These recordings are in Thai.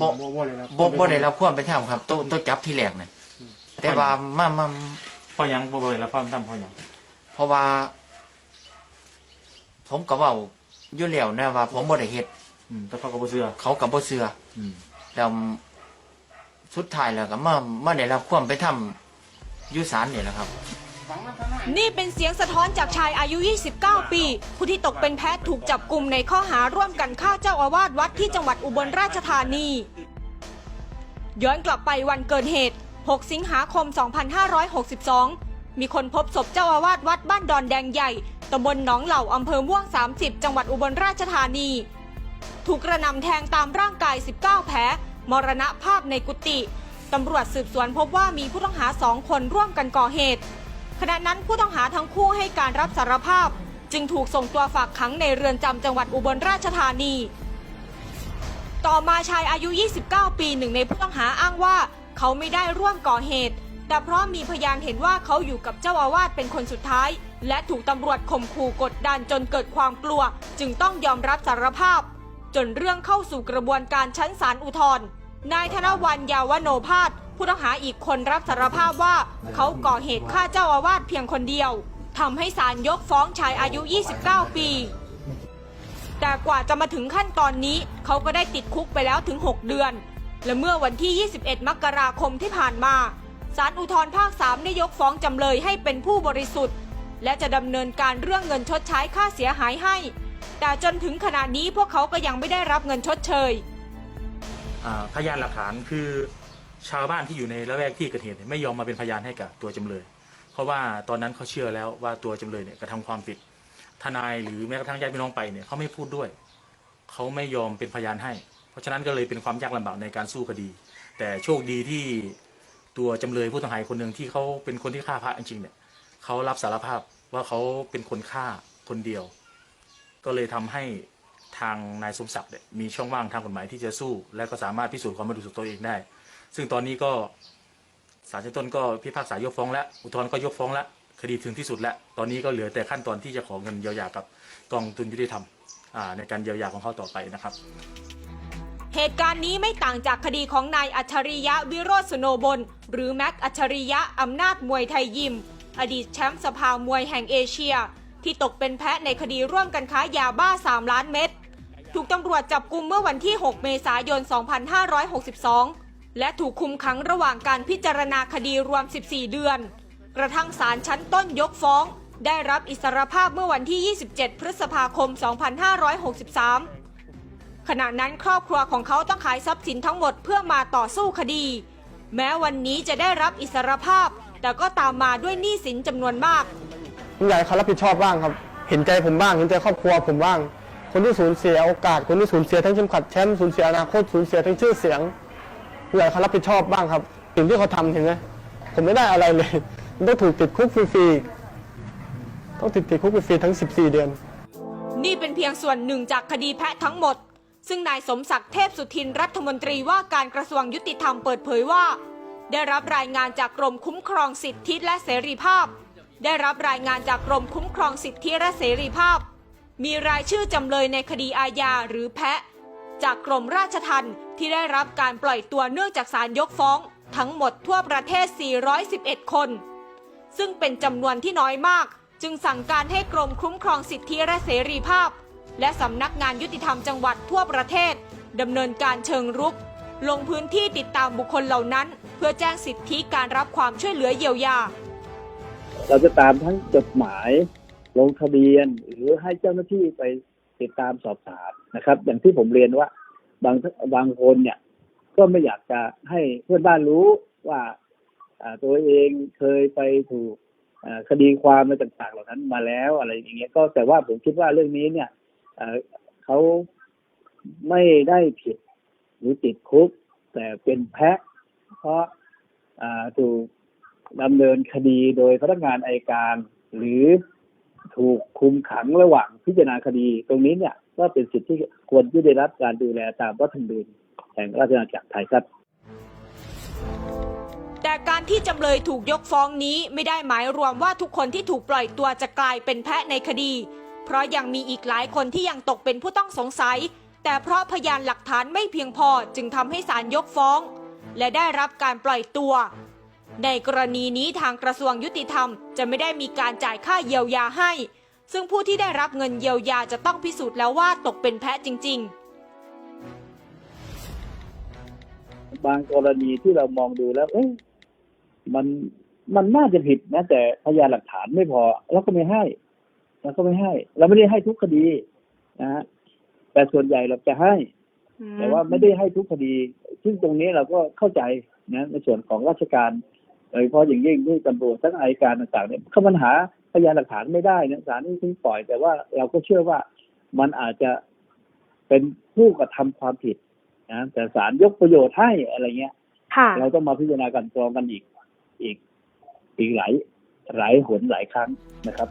บ่บ่บ่เลยครับบ่บ่ได้รับความเป็นธรรมครับตัวตัวจับที่แรกน่ะแต่ว่ามามาเพราะหยังบ่บ่ได้รับความทำเพราะหยังเพราะว่า ผมก็เว้าอยู่แล้วนะว่า ผมบ่ได้เฮ็ดอืมแต่เขาก็บ่เชื่อเขาก็บ่เชื่ออืมแล้วสุดท้ายแล้วก็มามาได้รับความเป็นธรรมอยู่ศาลนี่แหละครับ นี่เป็นเสียงสะท้อนจากชายอายุ 29 ปี ผู้ที่ตกเป็นแพ้ถูกจับกลุ่มในข้อหาร่วมกันฆ่าเจ้าอาวาสวัดที่จังหวัดอุบลราชธานี ย้อนกลับไปวันเกิดเหตุ 6 สิงหาคม 2562 มีคนพบศพเจ้าอาวาสวัดบ้านดอนแดงใหญ่ตำบลหนองเหล่าอำเภอม่วง 30 จังหวัดอุบลราชธานี ถูกกระนำแทงตามร่างกาย 19 แผลมรณภาพในกุฏิตำรวจสืบสวนพบว่ามีผู้ต้องหาสองคนร่วมกันก่อเหตุ ขณะนั้นผู้ต้องหาทั้งคู่ให้การรับสารภาพ จึงถูกส่งตัวฝากขังในเรือนจำจังหวัดอุบลราชธานี ต่อมาชายอายุ 29 ปีหนึ่งในผู้ต้องหาอ้างว่า เขาไม่ได้ร่วมก่อเหตุ แต่เพราะมีพยานเห็นว่าเขาอยู่กับเจ้าอาวาสเป็นคนสุดท้าย และถูกตำรวจข่มขู่กดดันจนเกิดความกลัว จึงต้องยอมรับสารภาพ จนเรื่องเข้าสู่กระบวนการชั้นศาลอุทธรณ์นายธนวันยาวโนภาส ผู้ต้องหาอีกคนรับสารภาพว่าเขาก่อเหตุฆ่าเจ้าอาวาสเพียงคนเดียวทำให้ศาลยกฟ้องชายอายุ 29 ปี แต่กว่าจะมาถึงขั้นตอนนี้ เขาก็ได้ติดคุกไปแล้วถึง 6 เดือน และเมื่อวันที่ 21 มกราคมที่ผ่านมาศาลอุทธรภาค 3 ได้ยกฟ้องจำเลยให้เป็นผู้บริสุทธิ์ และจะดำเนินการเรื่องเงินชดใช้ค่าเสียหายให้ แต่จนถึงขณะนี้พวกเขาก็ยังไม่ได้รับเงินชดเชยอ่าพยานหลักฐานคือ ชาวบ้านที่อยู่ในละแวกที่เกิดเหตุเนี่ยไม่ยอมมาเป็นพยานให้กับตัวจำเลย เพราะว่าตอนนั้นเขาเชื่อแล้วว่าตัวจำเลยเนี่ยกระทำความผิด ทนายหรือแม้กระทั่งญาติพี่น้องไปเนี่ยเขาไม่พูดด้วย เขาไม่ยอมเป็นพยานให้ เพราะฉะนั้นก็เลยเป็นความยากลำบากในการสู้คดี แต่โชคดีที่ตัวจำเลยผู้ต้องหาคนหนึ่งที่เขาเป็นคนที่ฆ่าพระจริงเนี่ยเขารับสารภาพว่าเขาเป็นคนฆ่าคนเดียว ก็เลยทำให้ทางนายสมศักดิ์มีช่องว่างทางกฎหมายที่จะสู้ และก็สามารถพิสูจน์ความบริสุทธิ์ตัวเองได้ ซึ่งตอนนี้ก็ศาลชั้นต้นก็พิพากษายกฟ้องแล้ว อุทธรณ์ก็ยกฟ้องแล้วคดีถึงที่สุดแล้ว ตอนนี้ก็เหลือแต่ขั้นตอนที่จะขอเงินเยียวยากับกองทุนยุติธรรมในการเยียวยาของเขาต่อไปนะครับ เหตุการณ์นี้ไม่ต่างจากคดีของนายอัจฉริยะวิโรจน์สุโนบล หรือแม็กอัจฉริยะอำนาจมวยไทยยิม อดีตแชมป์สภามวยแห่งเอเชีย ที่ตกเป็นแพะในคดีร่วมกันค้ายาบ้า 3 ล้านเม็ดถูกตำรวจจับกุมเมื่อวันที่ 6 เมษายน 2562 และถูกคุมขังระหว่างการพิจารณาคดีรวม 14 เดือน กระทั่งศาลชั้นต้นยกฟ้อง ได้รับอิสรภาพเมื่อวันที่ 27 พฤษภาคม 2563 ขณะนั้นครอบครัวของเขาต้องขายทรัพย์สินทั้งหมดเพื่อมาต่อสู้คดี แม้วันนี้จะได้รับอิสรภาพ แต่ก็ตามมาด้วยหนี้สินจำนวนมากผมอยากให้เขารับผิดชอบบ้างครับ เห็นใจผมบ้าง เห็นใจครอบครัวผมบ้าง คนที่สูญเสียโอกาส คนที่สูญเสียทั้งเข็มขัดแชมป์ สูญเสียอนาคต สูญเสียทั้งชื่อเสียง อยากเขารับผิดชอบบ้างครับสิ่งที่เขาทำเห็นไหมผมไม่ได้อะไรเลยต้องถูกติดคุกฟรีๆต้องติดติดคุกฟรีๆทั้ง 14 เดือน นี่เป็นเพียงส่วนหนึ่งจากคดีแพะทั้งหมด ซึ่งนายสมศักดิ์เทพสุทินรัฐมนตรีว่าการกระทรวงยุติธรรมเปิดเผยว่า ได้รับรายงานจากกรมคุ้มครองสิทธิและเสรีภาพ ได้รับรายงานจากกรมคุ้มครองสิทธิและเสรีภาพ มีรายชื่อจำเลยในคดีอาญาหรือแพะ จากกรมราชทัณฑ์ที่ได้รับการปล่อยตัวเนื่องจากศาลยกฟ้อง ทั้งหมดทั่วประเทศ 411 คน ซึ่งเป็นจำนวนที่น้อยมาก จึงสั่งการให้กรมคุ้มครองสิทธิและเสรีภาพ และสำนักงานยุติธรรมจังหวัดทั่วประเทศดำเนินการเชิงรุก ลงพื้นที่ติดตามบุคคลเหล่านั้น เพื่อแจ้งสิทธิการรับความช่วยเหลือเยียวยา เราจะตามทั้งจดหมายลงทะเบียนหรือให้เจ้าหน้าที่ไป ติดตามสอบถามนะครับ อย่างที่ผมเรียนว่า บางบางคนเนี่ย ก็ไม่อยากจะให้เพื่อนบ้านรู้ว่าตัวเองเคยไปถูกคดีความอะไรต่างๆเหล่านั้นมาแล้วอะไรอย่างเงี้ยก็แต่ว่าผมคิดว่าเรื่องนี้เนี่ยเขาไม่ได้ผิดหรือติดคุก แต่เป็นแพะ เพราะถูกดำเนินคดีโดยพนักงานอายการ หรือ ถูกคุมขังระหว่างพิจารณาคดี ตรงนี้เนี่ยก็เป็นสิทธิที่ควรที่ได้รับการดูแลตามรัฐธรรมนูญแห่งราชอาณาจักรไทยครับ แต่การที่จำเลยถูกยกฟ้องนี้ไม่ได้หมายรวมว่าทุกคนที่ถูกปล่อยตัวจะกลายเป็นแพะในคดี เพราะยังมีอีกหลายคนที่ยังตกเป็นผู้ต้องสงสัย แต่เพราะพยานหลักฐานไม่เพียงพอจึงทำให้ศาลยกฟ้อง และได้รับการปล่อยตัว ในกรณีนี้ทางกระทรวงยุติธรรมจะไม่ได้มีการจ่ายค่าเยียวยาให้ ซึ่งผู้ที่ได้รับเงินเยียวยาจะต้องพิสูจน์แล้วว่าตกเป็นแพะจริง ๆบางกรณีที่เรามองดูแล้ว เอ๊ะมันมันน่าจะผิดนะ แต่พยานหลักฐานไม่พอเราก็ไม่ให้เราก็ไม่ให้ เราไม่ได้ให้ทุกคดีนะฮะแต่ส่วนใหญ่เราจะให้ แต่ว่าไม่ได้ให้ทุกคดี ซึ่งตรงนี้เราก็เข้าใจนะ ในส่วนของราชการ โดยเฉพาะอย่างยิ่งที่ตำรวจทั้งอัยการต่างๆเนี่ยเขาปัญหาพยานหลักฐานไม่ได้นะศาลนี่ถึงปล่อย แต่ว่าเราก็เชื่อว่ามันอาจจะเป็นผู้กระทำความผิดนะแต่ศาลยกประโยชน์ให้อะไรเงี้ยค่ะเราต้องมาพิจารณากันกรองกันอีกอีกอีกหลายหลายหนหลายครั้งนะครับ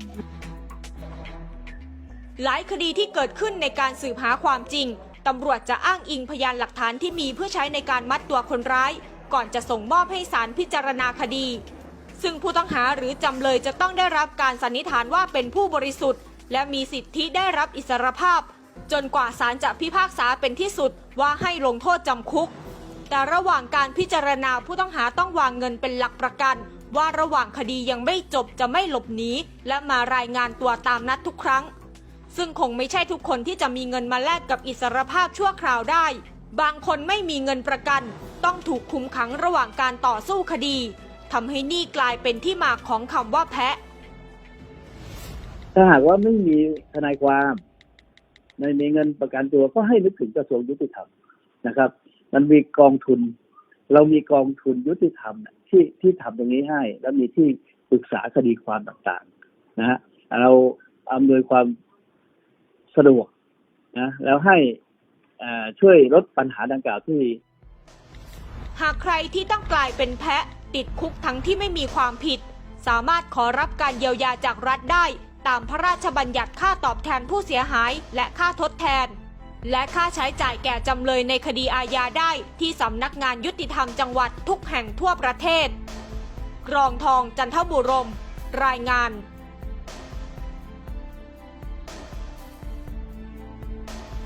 หลายคดีที่เกิดขึ้นในการสืบหาความจริงตำรวจจะอ้างอิงพยานหลักฐานที่มีเพื่อใช้ในการมัดตัวคนร้าย ก่อนจะส่งมอบให้ศาลพิจารณาคดี ซึ่งผู้ต้องหาหรือจำเลยจะต้องได้รับการสันนิษฐานว่าเป็นผู้บริสุทธิ์ และมีสิทธิได้รับอิสรภาพ จนกว่าศาลจะพิพากษาเป็นที่สุดว่าให้ลงโทษจำคุก แต่ระหว่างการพิจารณาผู้ต้องหาต้องวางเงินเป็นหลักประกัน ว่าระหว่างคดียังไม่จบจะไม่หลบหนีและมารายงานตัวตามนัดทุกครั้ง ซึ่งคงไม่ใช่ทุกคนที่จะมีเงินมาแลกกับอิสรภาพชั่วคราวได้ บางคนไม่มีเงินประกัน ต้องถูกคุมขังระหว่างการต่อสู้คดีทำให้นี่กลายเป็นที่มาของคำว่าแพะ ถ้าหากว่าไม่มีทนายความไม่มีเงินประกันตัวก็ให้นึกถึงกระทรวงยุติธรรมนะครับ มันมีกองทุน เรามีกองทุนยุติธรรมที่ที่ทำตรงนี้ให้ แล้วมีที่ปรึกษาคดีความต่างๆ นะฮะเราอำนวยความสะดวกนะ แล้วให้ ช่วยลดปัญหาดังกล่าวที่หากใครที่ต้องกลายเป็นแพะ ติดคุกทั้งที่ไม่มีความผิด สามารถขอรับการเยียวยาจากรัฐได้ ตามพระราชบัญญัติค่าตอบแทนผู้เสียหายและค่าทดแทน และค่าใช้จ่ายแก่จำเลยในคดีอาญาได้ที่สำนักงานยุติธรรมจังหวัดทุกแห่งทั่วประเทศ กรองทองจันทบุรม รายงาน